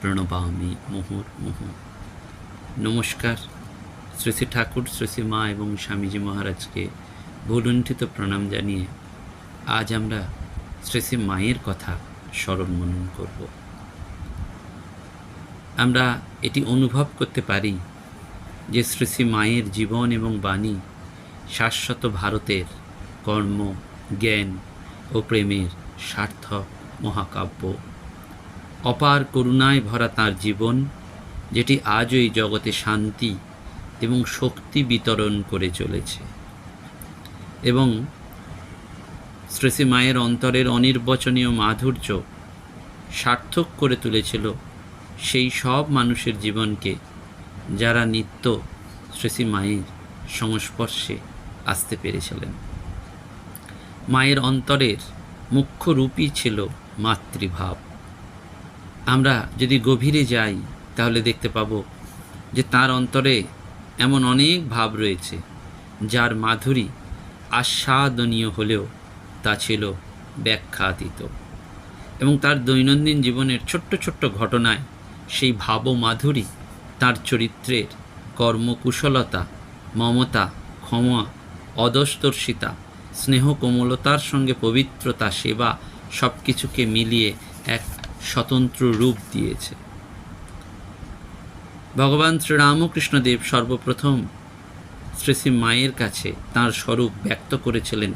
প্রণবামি মুহুর্মুহু নমস্কার। শ্রী শ্রী ঠাকুর, শ্রী শ্রী মা এবং স্বামীজি মহারাজকে ভুলুণ্ঠিত প্রণাম জানিয়ে আজ আমরা শ্রী শ্রী মায়ের কথা স্মরণ মনন করব। আমরা এটি অনুভব করতে পারি যে শ্রী শ্রী মায়ের জীবন এবং বাণী শাশ্বত ভারতের কর্ম, জ্ঞান ও প্রেমের সার্থক মহাকাব্য। অপার করুণায় ভরা তার জীবন, যেটি আজও এই জগতে শান্তি এবং শক্তি বিতরণ করে চলেছে। এবং শ্রেষী মায়ের অন্তরের অনির্বচনীয় মাধুর্য সার্থক করে তুলেছিল সেই সব মানুষের জীবনকে, যারা নিত্য শ্রেষী মায়ের সংস্পর্শে আসতে পেরেছিলেন। মায়ের অন্তরের মুখ্য রূপই ছিল মাতৃভাব। আমরা যদি গভীরে যাই, তাহলে দেখতে পাব যে তার অন্তরে এমন অনেক ভাব রয়েছে, যার মাধুরী আস্বাদনীয় হলেও তা ছিল ব্যাখ্যাতীত। এবং তার দৈনন্দিন জীবনের ছোট্ট ছোট্ট ঘটনায় সেই ভাব মাধুরী তার চরিত্রের কর্মকুশলতা, মমতা, ক্ষমা, অদস্তর্শিতা, স্নেহ কোমলতার সঙ্গে পবিত্রতা, সেবা সব কিছুকে মিলিয়ে এক স্বতন্ত্র রূপ দিয়েছে। ভগবান শ্রীরামকৃষ্ণদেব সর্বপ্রথম শ্রী শ্রী মায়ের কাছে তার স্বরূপ ব্যক্ত করেছিলেন।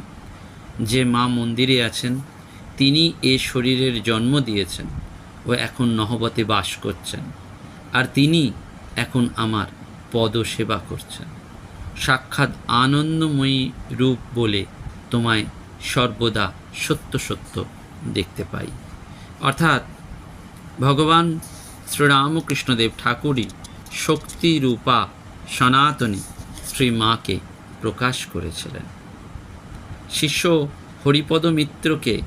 যে মা মন্দিরে আছেন, তিনি এ শরীরের জন্ম দিয়েছেন ও এখন নহবতে বাস করছেন। আর তিনি এখন আমার পদ সেবা করছেন। সাক্ষাৎ আনন্দময়ী রূপ বলে তোমায় সর্বদা সত্য সত্য দেখতে পাই। অর্থাৎ ভগবান শ্রীরামকৃষ্ণদেব ঠাকুরই শক্তিরূপা সনাতনী শ্রী মাকে প্রকাশ করেছিলেন। শিষ্য হরিপদ মিত্রকে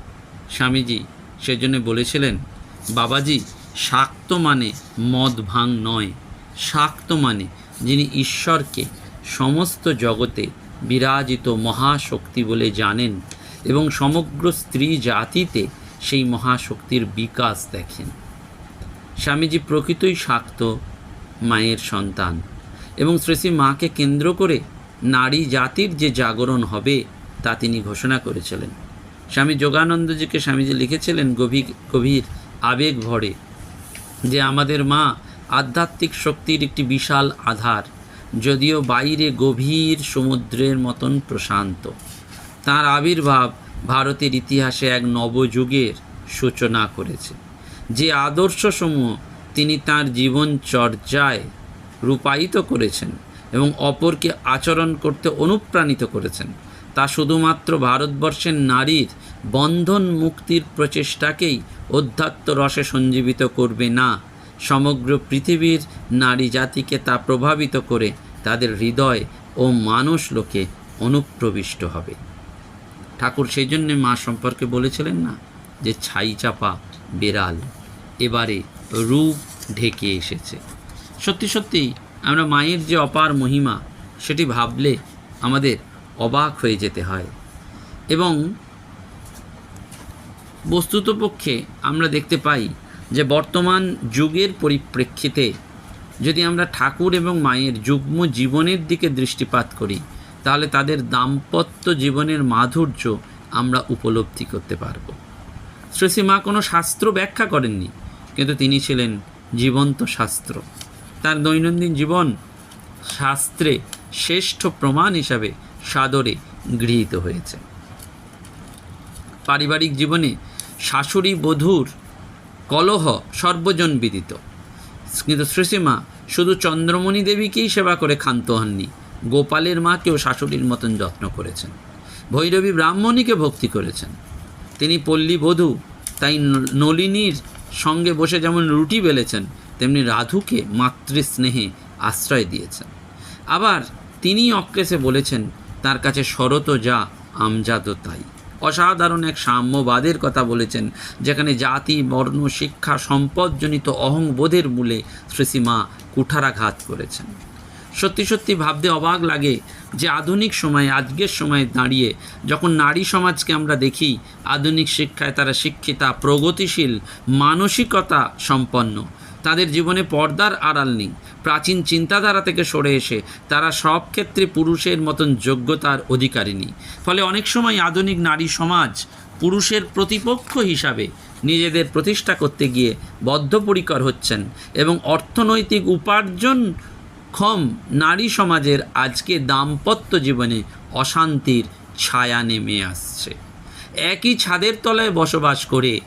স্বামীজি সেজন্য বলেছিলেন, বাবাজি, শাক্ত মানে মদ ভাং নয়। শাক্ত মানে যিনি ঈশ্বরকে সমস্ত জগতে বিরাজিত মহাশক্তি বলে জানেন এবং সমগ্র স্ত্রী জাতিতে সেই মহাশক্তির বিকাশ দেখেন। স্বামীজি প্রকৃতই শাক্ত মায়ের সন্তান এবং শ্রী শ্রী মাকে কেন্দ্র করে নারী জাতির যে জাগরণ হবে তা তিনি ঘোষণা করেছিলেন। স্বামী যোগানন্দজিকে স্বামীজি লিখেছিলেন গভীর গভীর আবেগ ভরে যে আমাদের মা আধ্যাত্মিক শক্তির একটি বিশাল আধার, যদিও বাইরে গভীর সমুদ্রের মতন প্রশান্ত। তার আবির্ভাব ভারতের ইতিহাসে এক নবযুগের সূচনা করেছে। যে আদর্শসমূহ তিনি তার জীবন চর্যায় রূপায়িত করেছেন এবং অপরকে আচরণ করতে অনুপ্রাণিত করেছেন, তা শুধুমাত্র ভারতবর্ষের নারীর বন্ধন মুক্তির প্রচেষ্টাকেই অধ্যাত্ম রসে সঞ্জীবিত করবে না, সমগ্র পৃথিবীর নারী জাতিকে তা প্রভাবিত করে তাদের হৃদয় ও মানুষ লোকে অনুপ্রবিষ্ট হবে। ঠাকুর সেই জন্যে মা সম্পর্কে বলেছিলেন না যে ছাই চাপা বেড়াল, এবারে রূপ ঢেকে এসেছে। সত্যি সত্যি আমরা মায়ের যে অপার মহিমা, সেটি ভাবলে আমাদের অবাক হয়ে যেতে হয়। এবং বস্তুতপক্ষে আমরা দেখতে পাই যে বর্তমান যুগের পরিপ্রেক্ষিতে যদি আমরা ঠাকুর এবং মায়ের যুগ্ম জীবনের দিকে দৃষ্টিপাত করি তাহলে তাদের দাম্পত্য জীবনের মাধুর্য আমরা উপলব্ধি করতে পারব। শ্রেষী মা কোনো শাস্ত্র ব্যাখ্যা করেননি, কিন্তু তিনি ছিলেন জীবন্ত শাস্ত্র। তার দৈনন্দিন জীবন শাস্ত্রে শ্রেষ্ঠ প্রমাণ হিসাবে সাদরে গৃহীত হয়েছে। পারিবারিক জীবনে শাশুড়ি বধূর কলহ সর্বজন বিদিত। কিন্তু শ্রীসীমা শুধু চন্দ্রমণি দেবীকেই সেবা করে ক্ষান্ত হননি গোপালের মাকেও শাশুড়ির মতন যত্ন করেছেন। ভৈরবী ব্রাহ্মণীকে ভক্তি করেছেন। তিনি পল্লী বধূ, তাই নলিনীর সঙ্গে বসে যেমন রুটি বেলেছেন, তেমনি রাধুকে মাতৃস্নেহে আশ্রয় দিয়েছেন। আবার তিনি অক্লেশে বলেছেন, তার কাছে শরত যা আমজাদও তাই। অসাধারণ এক সাম্যবাদের কথা বলেছেন, যেখানে জাতি, বর্ণ, শিক্ষা, সম্পদজনিত অহংবোধের মূলে শ্রীসীমা কুঠারাঘাত করেছেন। সত্যি সত্যি ভাবতে অবাক লাগে যে আধুনিক সময়ে, আজকের সময়ে দাঁড়িয়ে যখন নারী সমাজকে আমরা দেখি, আধুনিক শিক্ষায় তারা শিক্ষিতা, প্রগতিশীল, মানসিকতা সম্পন্ন। তাদের জীবনে পর্দার আড়াল নেই। প্রাচীন চিন্তাধারা থেকে সরে এসে তারা সব ক্ষেত্রে পুরুষের মতন যোগ্যতার অধিকারিণী ফলে অনেক সময় আধুনিক নারী সমাজ পুরুষের প্রতিপক্ষ হিসাবে নিজেদের প্রতিষ্ঠা করতে গিয়ে বদ্ধপরিকর হচ্ছেন এবং অর্থনৈতিক উপার্জন ক্ষম নারী সমাজের আজকে দাম্পত্য জীবনে অশান্তির ছায়া নেমে আসছে। একই ছাদের তলায় বসবাস করে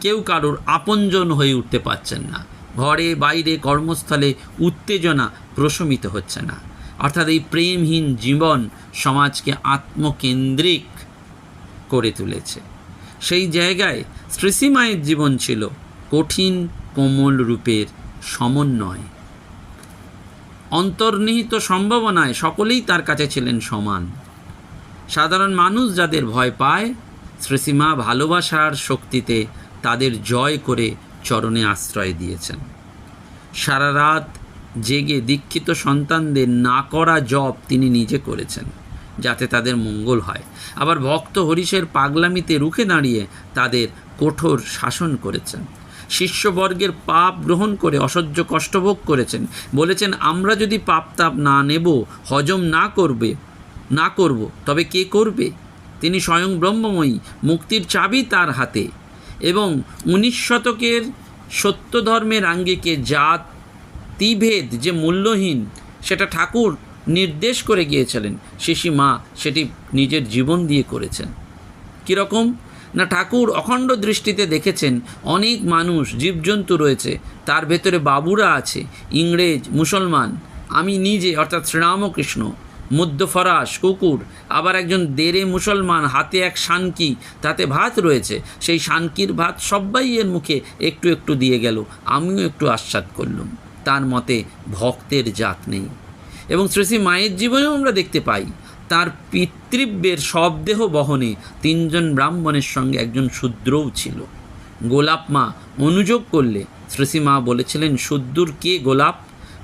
কেউ কারোর আপনজন হয়ে উঠতে পারছেন না। ঘরে, বাইরে, কর্মস্থলে উত্তেজনা প্রশমিত হচ্ছে না। অর্থাৎ এই প্রেমহীন জীবন সমাজকে আত্মকেন্দ্রিক করে তুলেছে। সেই জায়গায় শ্রীসীমায়ের জীবন ছিল কঠিন কোমল রূপের সমন্বয়। অন্তর্নিহিত সম্ভাবনায় সকলেই তার কাছে ছিলেন সমান। সাধারণ মানুষ যাদের ভয় পায়, শ্রীসীমা ভালোবাসার শক্তিতে তাদের জয় করে চরণে আশ্রয় দিয়েছেন। সারা রাত জেগে দীক্ষিত সন্তানদের না করা জব তিনি নিজে করেছেন, যাতে তাদের মঙ্গল হয়। আবার ভক্ত হরিশের পাগলামিতে রুখে দাঁড়িয়ে তাদের কঠোর শাসন করেছেন। শিষ্যবর্গের পাপ গ্রহণ করে অসহ্য কষ্টভোগ করেছেন। বলেছেন, আমরা যদি পাপ তাপ না নেব, হজম না করবে, না করব, তবে কে করবে? তিনি স্বয়ং ব্রহ্মময়ী, মুক্তির চাবি তার হাতে এবং উনিশ শতকের সত্য ধর্মের আঙ্গিকে জাতিভেদ যে মূল্যহীন, সেটা ঠাকুর নির্দেশ করে গিয়েছিলেন। শিশি মা সেটি নিজের জীবন দিয়ে করেছেন। কীরকম? না ঠাকুর অখণ্ড দৃষ্টিতে দেখেছেন, অনেক মানুষ জীবজন্তু রয়েছে, তার ভেতরে বাবুরা আছে, ইংরেজ, মুসলমান, আমি নিজে, অর্থাৎ শ্রীরামকৃষ্ণ মধ্যফরাস কুকুর, আবার একজন দেরে মুসলমান, হাতে এক শানকি তাতে ভাত রয়েছে, সেই শানকির ভাত সবাই এর মুখে একটু একটু দিয়ে গেল, আমিও একটু আস্বাদ করলাম, তার মতে ভক্তের জাত নেই। এবং শ্রী শ্রী মায়ের জীবনেও আমরা দেখতে পাই তার পিতৃব্যের শবদেহ বহনে তিনজন ব্রাহ্মণের সঙ্গে একজন শূদ্রও ছিল। গোলাপ মা অনুযোগ করলে শ্রীশ্রী মা বলেছিলেন শুদ্দুর কে গোলাপ?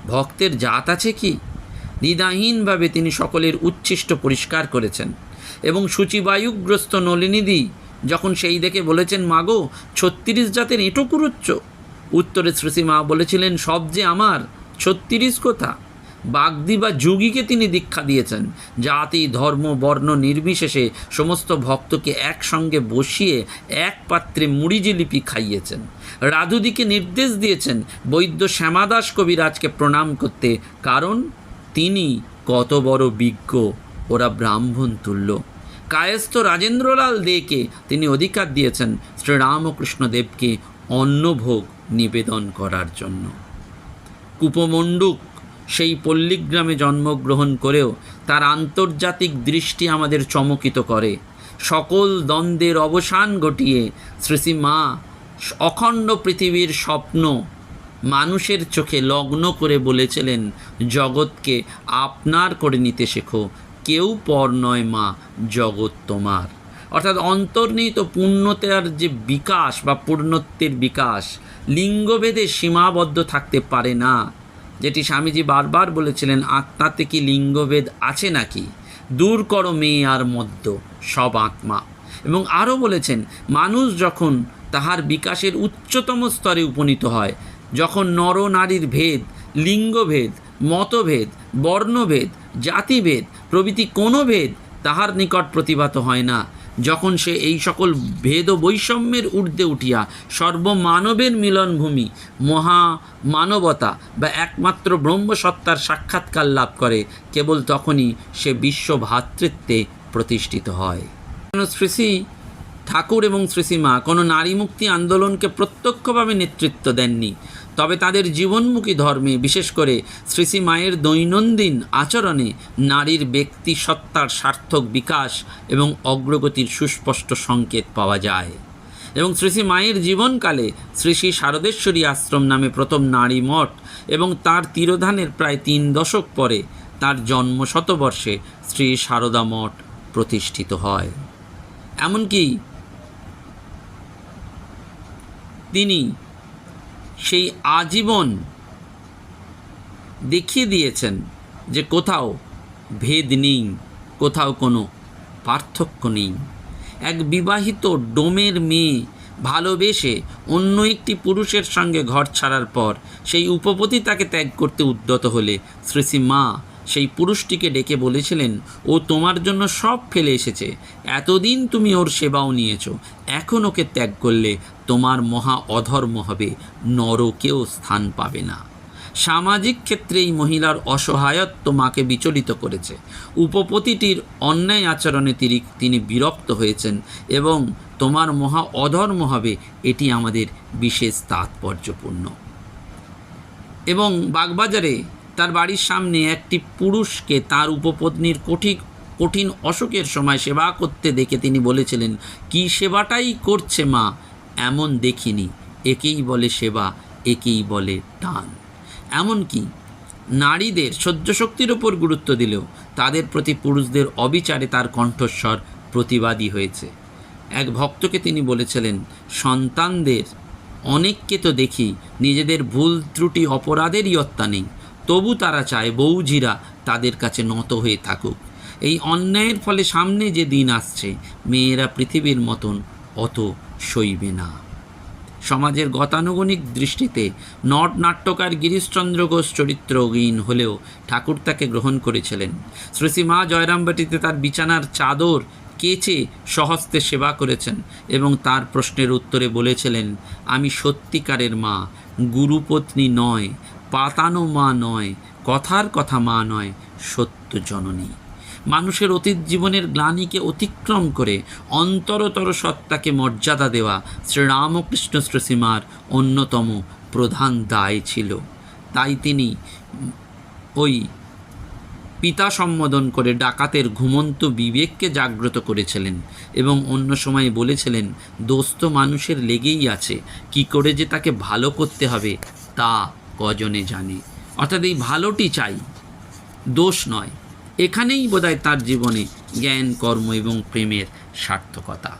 ভক্তের জাত আছে কি? দ্বিধাহীনভাবে তিনি সকলের উচ্ছিষ্ট পরিষ্কার করেছেন এবং সূচিবায়ুগ্রস্ত নলিনীদি যখন সেই দেখে বলেছেন, মাগো, ছত্রিশ জাতের এঁটো কুরুচ্চ? উত্তরে শ্রীশ্রী মা বলেছিলেন, সব যে আমার, ছত্রিশ কোথা? বাগদি বা যোগীকে তিনি দীক্ষা দিয়েছেন। জাতি, ধর্ম, বর্ণ নির্বিশেষে সমস্ত ভক্তকে একসঙ্গে বসিয়ে এক পাত্রে মুড়ি জিলিপি খাইয়েছেন। রাধুদিকে নির্দেশ দিয়েছেন বৈদ্য শ্যামাদাস কবিরাজকে প্রণাম করতে, কারণ তিনি কত বড় বিজ্ঞ, ওরা ব্রাহ্মণ তুল্য। কায়স্থ রাজেন্দ্রলাল দেকে তিনি অধিকার দিয়েছেন শ্রীরামকৃষ্ণ দেবকে অন্নভোগ নিবেদন করার জন্য। কুপমণ্ডুক সেই পল্লীগ্রামে জন্মগ্রহণ করেও তার আন্তর্জাতিক দৃষ্টি আমাদের চমকিত করে। সকল দ্বন্দ্বের অবসান ঘটিয়ে শ্রীশ্রী মা অখণ্ড পৃথিবীর স্বপ্ন মানুষের চোখে লগ্ন করে বলেছিলেন, জগৎকে আপনার করে নিতে শেখো। কেউ পর নয় মা, জগৎ তোমার। অর্থাৎ অন্তর্নিহিত পূর্ণতার যে বিকাশ বা পূর্ণত্বের বিকাশ, লিঙ্গভেদে সীমাবদ্ধ থাকতে পারে না। যেটি স্বামীজি বারবার বলেছিলেন, আত্মাতে কি লিঙ্গভেদ আছে নাকি? দূর করো মেয়ে আর মধ্য সব আত্মা। এবং আরও বলেছেন, মানুষ যখন তাহার বিকাশের উচ্চতম স্তরে উপনীত হয়, যখন নর নারীর ভেদ, লিঙ্গভেদ, মতভেদ, বর্ণভেদ, জাতিভেদ প্রভৃতি কোনো ভেদ তাহার নিকট প্রতিভাত হয় না। যখন সে এই সকল ভেদ বৈষম্যের ঊর্ধ্বে উঠিয়া সর্বমানবের মিলনভূমি, মহা মানবতা বা একমাত্র ব্রহ্মসত্তার সাক্ষাৎকার লাভ করে, কেবল তখনই সে বিশ্ব ভ্রাতৃত্বে প্রতিষ্ঠিত হয়। শ্রী শ্রী ঠাকুর এবং শ্রীসীমা কোনো নারী মুক্তি আন্দোলনকে প্রত্যক্ষভাবে নেতৃত্ব দেননি? তবে তাদের জীবনমুখী ধর্মে, বিশেষ করে শ্রীশ্রী মায়ের দৈনন্দিন আচরণে নারীর ব্যক্তি সত্তার সার্থক বিকাশ এবং অগ্রগতির সুস্পষ্ট সংকেত পাওয়া যায়। এবং শ্রী শ্রী মায়ের জীবনকালে শ্রী শ্রী শারদেশ্বরী আশ্রম নামে প্রথম নারী মঠ এবং তার তিরোধানের প্রায় তিন দশক পরে তার জন্ম শতবর্ষে শ্রী সারদা মঠ প্রতিষ্ঠিত হয়। এমনকি তিনি সেই আজীবন দেখিয়ে দিয়েছেন যে কোথাও ভেদ নেই, কোথাও কোনো পার্থক্য নেই। এক বিবাহিত ডোমের মেয়ে ভালোবেসে অন্য একটি পুরুষের সঙ্গে ঘর ছাড়ার পর সেই উপপতি তাকে ত্যাগ করতে উদ্যত হলে শ্রীশ্রী মা সেই পুরুষটিকে ডেকে বলেছিলেন, ও তোমার জন্য সব ফেলে এসেছে। এতদিন তুমি ওর সেবাও নিয়েছ। এখন ওকে ত্যাগ করলে তোমার মহা অধর্ম হবে। নরকেও স্থান পাবে না। সামাজিক ক্ষেত্রে এই মহিলার অসহায়ত্ব মাকে বিচলিত করেছে। উপপতিটির অন্যায় আচরণে তিনি তিনি বিরক্ত হয়েছেন এবং তোমার মহা অধর্ম হবে, এটি আমাদের বিশেষ তাৎপর্যপূর্ণ। এবং বাগবাজারে তার বাড়ির সামনে একটি পুরুষকে তার উপপত্নীর কঠিন কঠিন অসুখের সময় সেবা করতে দেখে তিনি বলেছিলেন, কি সেবাটাই করছে মা? এমন দেখিনি। একেই বলে সেবা, একেই বলে টান এমনকি নারীদের সহ্য শক্তির ওপর গুরুত্ব দিলেও তাদের প্রতি পুরুষদের অবিচারে তার কণ্ঠস্বর প্রতিবাদী হয়েছে। এক ভক্তকে তিনি বলেছিলেন, সন্তানদের অনেককে তো দেখি, নিজেদের ভুল ত্রুটি অপরাধের ইয়ত্তা নেই। তবু তারা চায় বৌঝিরা তাদের কাছে নত হয়ে থাকুক। এই অন্যায়ের ফলে সামনে যে দিন আসছে, মেয়েরা পৃথিবীর মতন অত সইবে না। সমাজের গতানুগণিক দৃষ্টিতে নট নাট্যকার গিরিশচন্দ্র ঘোষ চরিত্রহীন হলেও ঠাকুর তাকে গ্রহণ করেছিলেন। শ্রী মা জয়রামবাটিতে তার বিছানার চাদর কেচে সহস্তে সেবা করেছেন এবং তার প্রশ্নের উত্তরে বলেছিলেন, আমি সত্যিকারের মা, গুরুপত্নী নয় পাতানো মা নয় কথার কথা মা নয় সত্য জননী। মানুষের অতীত জীবনের গ্লানিকে অতিক্রম করে অন্তরতর সত্তাকে মর্যাদা দেওয়া শ্রীরামকৃষ্ণ শ্রীসীমার অন্যতম প্রধান দায় ছিল। তাই তিনি ওই পিতা সম্বোধন করে ডাকাতের ঘুমন্ত বিবেককে জাগ্রত করেছিলেন এবং অন্য সময় বলেছিলেন, দোস্ত মানুষের লেগেই আছে, কি করে যে তাকে ভালো করতে হবে তা কজনে জানে। অর্থাৎ এই ভালোটি চাই, দোষ নয়। এখানেই বোধহয় তার জীবনে জ্ঞান, কর্ম এবং প্রেমের সার্থকতা।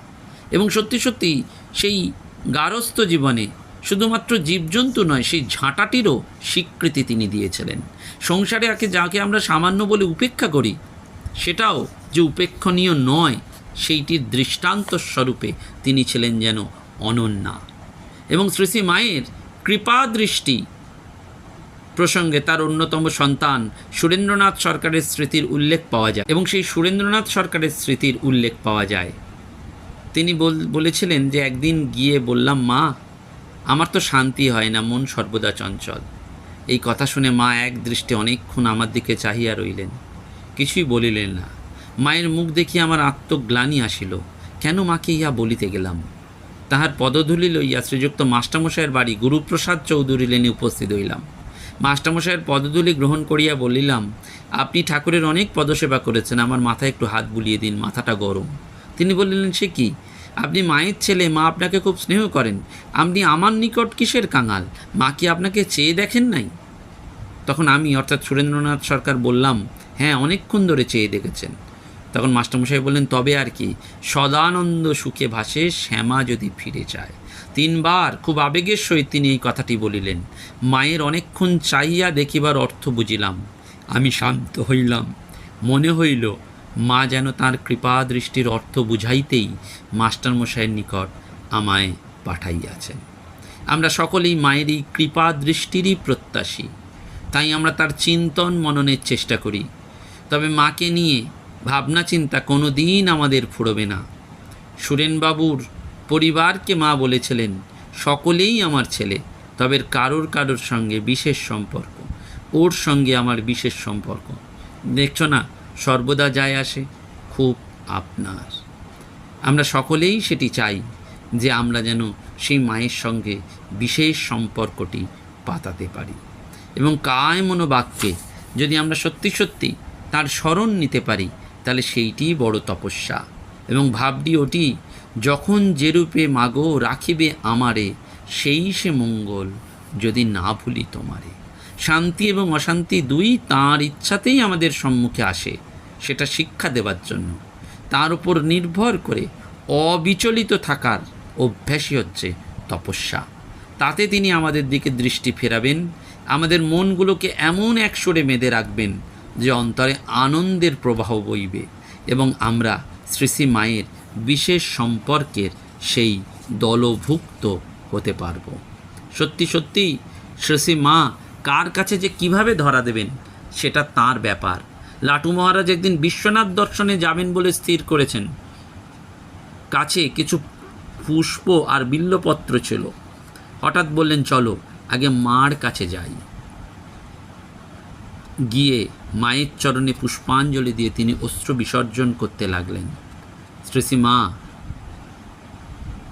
এবং সত্যি সত্যি সেই গারস্থ জীবনে শুধুমাত্র জীবজন্তু নয়, সেই ঝাঁটাটিরও স্বীকৃতি তিনি দিয়েছিলেন। সংসারে আগে যাকে আমরা সামান্য বলে উপেক্ষা করি, সেটাও যে উপেক্ষণীয় নয়, সেইটির দৃষ্টান্ত স্বরূপে তিনি ছিলেন যেন অনন্যা। এবং শ্রী শ্রী মায়ের কৃপা দৃষ্টি প্রসঙ্গে তার অন্যতম সন্তান সুরেন্দ্রনাথ সরকারের স্মৃতির উল্লেখ পাওয়া যায় এবং সেই সুরেন্দ্রনাথ সরকারের স্মৃতির উল্লেখ পাওয়া যায়। তিনি বল- বলেছিলেন যে, একদিন গিয়ে বললাম, মা, আমার তো শান্তি হয় না, মন সর্বদা চঞ্চল। এই কথা শুনে মা এক দৃষ্টে অনেকক্ষণ আমার দিকে চাহিয়া রইলেন। কিছুই বলিলেন না। মায়ের মুখ দেখি আমার আত্মগ্লানি আসিল। কেন মাকে ইয়া বলিতে গেলাম? তাহার পদধূলি লইয়া শ্রীযুক্ত মাস্টারমশাইয়ের বাড়ি গুরুপ্রসাদ চৌধুরী লেনে উপস্থিত হইলাম। মাস্টারমশাইয়ের পদধূলি গ্রহণ করিয়া বলিলাম, আপনি ঠাকুরের অনেক পদসেবা করেছেন, আমার মাথায় একটু হাত বুলিয়ে দিন, মাথাটা গরম। তিনি বললেন, সে কি? আপনি মায়ের ছেলে, মা আপনাকে খুব স্নেহ করেন। আপনি আমার নিকট কিসের কাঙাল? মা কি আপনাকে চেয়ে দেখেন নাই? তখন আমি, অর্থাৎ সুরেন্দ্রনাথ সরকার, বললাম হ্যাঁ অনেকক্ষণ ধরে চেয়ে দেখেছেন। তখন মাস্টারমশাই বললেন, তবে আর কি, সদানন্দ সুখে ভাসে, শ্যামা যদি ফিরে যায়। তিনবার খুব আবেগের সহিত তিনি এই কথাটি বলিলেন। মায়ের অনেকক্ষণ চাইয়া দেখিবার অর্থ বুঝিলাম। আমি শান্ত হইলাম। মনে হইল, মা যেন তার কৃপা দৃষ্টির অর্থ বুঝাইতেই মাস্টারমশাইয়ের নিকট আমায় পাঠাইয়াছেন। আমরা সকলেই মায়ের এই কৃপা দৃষ্টিরই প্রত্যাশী। তাই আমরা তার চিন্তন মননের চেষ্টা করি। তবে মাকে নিয়ে ভাবনা চিন্তা কোনো দিন আমাদের ফুরবে না। সুরেনবাবুর পরিবারকে মা বলেছিলেন, সকলেই আমার ছেলে, তবে কারোর কারোর সঙ্গে বিশেষ সম্পর্ক, ওর সঙ্গে আমার বিশেষ সম্পর্ক। দেখছ না, সর্বদা যায় আসে, খুব আপনার। আমরা সকলেই সেটি চাই যে আমরা যেন সেই মায়ের সঙ্গে বিশেষ সম্পর্কটি পাতাতে পারি। এবং কায় মনোবাক্যে যদি আমরা সত্যি সত্যি তার স্মরণ নিতে পারি, তাহলে সেইটিই বড় তপস্যা। এবং ভাবটি ওটি যখন যেরূপে মাগো রাখিবে আমারে, সেই সে মঙ্গল যদি না ভুলি তোমারে। শান্তি এবং অশান্তি দুই তাঁর ইচ্ছাতেই আমাদের সম্মুখে আসে, সেটা শিক্ষা দেওয়ার জন্য। তার উপর নির্ভর করে অবিচলিত থাকার অভ্যাসই হচ্ছে তপস্যা। তাতে তিনি আমাদের দিকে দৃষ্টি ফেরাবেন, আমাদের মনগুলোকে এমন এক সুরে বেঁধে রাখবেন যে অন্তরে আনন্দের প্রবাহ বইবে এবং আমরা শ্রী শ্রী মায়ের বিশেষ সম্পর্কের সেই দলভুক্ত হতে পারব। সত্যি সত্যি শ্রী মা, কার কাছে যে কীভাবে ধরা দেবেন, সেটা তার ব্যাপার। লাটু মহারাজ একদিন বিশ্বনাথ দর্শনে যাবেন বলে স্থির করেছেন। কাছে কিছু পুষ্প আর বিল্লপত্র ছিল। হঠাৎ বললেন, চলো, আগে মার কাছে যাই। গিয়ে মায়ের চরণে পুষ্পাঞ্জলি দিয়ে তিনি অস্ত্র বিসর্জন করতে লাগলেন। শ্রীশ্রী মা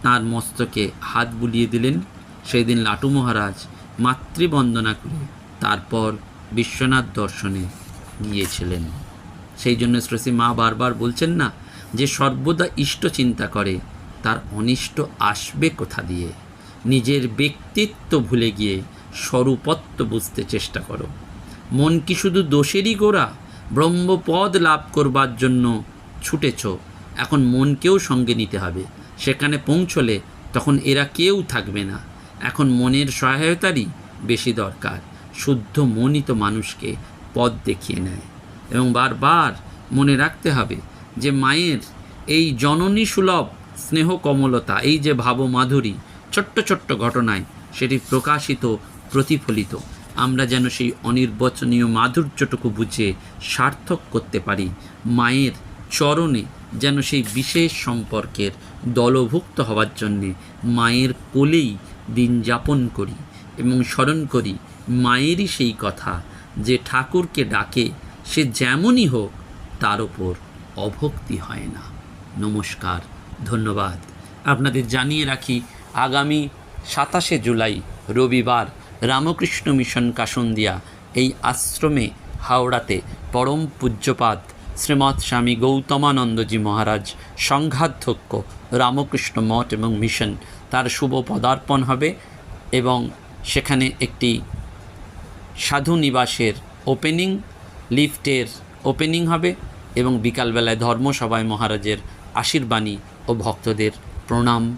তাঁর মস্তকে হাত বুলিয়ে দিলেন। সেই দিন লাটু মহারাজ মাতৃবন্দনা করে তারপর বিশ্বনাথ দর্শনে গিয়েছিলেন। সেই জন্য শ্রী মা বারবার বলছেন না যে সর্বদা ইষ্ট চিন্তা করে, তার অনিষ্ট আসবে কোথা দিয়ে? নিজের ব্যক্তিত্ব ভুলে গিয়ে স্বরূপত্ব বুঝতে চেষ্টা করো। মন কি শুধু দোষেরই গোড়া? ব্রহ্মপদ লাভ করবার জন্য ছুটেছ এখন মনকেও সঙ্গে নিতে হবে। সেখানে পৌঁছলে তখন এরা কেউ থাকবে না। এখন মনের সহায়তারই বেশি দরকার। শুদ্ধ মনই তো মানুষকে পথ দেখিয়ে নেয়। এবং বারবার মনে রাখতে হবে যে মায়ের এই জননী সুলভ স্নেহ কমলতা এই যে ভাবমাধুরী, ছোট্ট ছোট্ট ঘটনায় সেটি প্রকাশিত, প্রতিফলিত। আমরা যেন সেই অনির্বচনীয় মাধুর্যটুকু বুঝে সার্থক করতে পারি। মায়ের চরণে যেন সেই বিশেষ সম্পর্কের দলভুক্ত হওয়ার জন্যে মায়ের কোলেই দিন যাপন করি এবং স্মরণ করি মায়েরই সেই কথা যে ঠাকুরকে ডাকে, সে যেমনই হোক তার ওপর অভক্তি হয় না। নমস্কার, ধন্যবাদ। আপনাদের জানিয়ে রাখি, আগামী সাতাশে জুলাই, রবিবার, রামকৃষ্ণ মিশন কাসন্দিয়া এই আশ্রমে হাওড়াতে পরম পূজ্যপাদ শ্রীমৎ স্বামী গৌতমানন্দজি মহারাজ সংঘাধ্যক্ষ রামকৃষ্ণ মঠ এবং মিশন তার শুভ পদার্পণ হবে এবং সেখানে একটি সাধু নিবাসের ওপেনিং, লিফটের ওপেনিং হবে এবং বিকালবেলায় ধর্মসভায় মহারাজের আশীর্বাণী ও ভক্তদের প্রণাম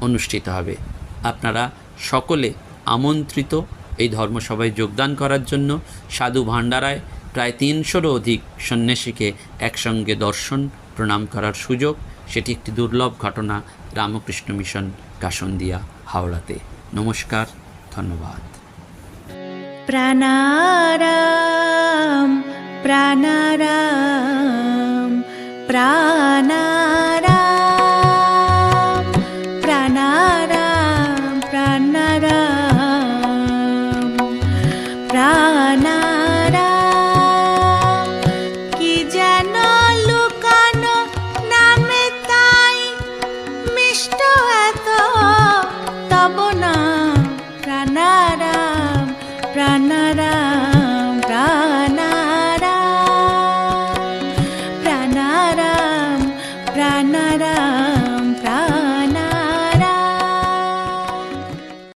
অনুষ্ঠিত হবে। আপনারা সকলে আমন্ত্রিত এই ধর্মসভায় যোগদান করার জন্য সাধু ভাণ্ডারায় প্রায় তিনশোরও অধিক সন্ন্যাসীকে একসঙ্গে দর্শন, প্রণাম করার সুযোগ, সেটি একটি দুর্লভ ঘটনা রামকৃষ্ণ মিশন, কাসন্দিয়া, হাওড়াতে। নমস্কার, ধন্যবাদ। প্রাণারাম প্রাণারাম প্রাণারাম।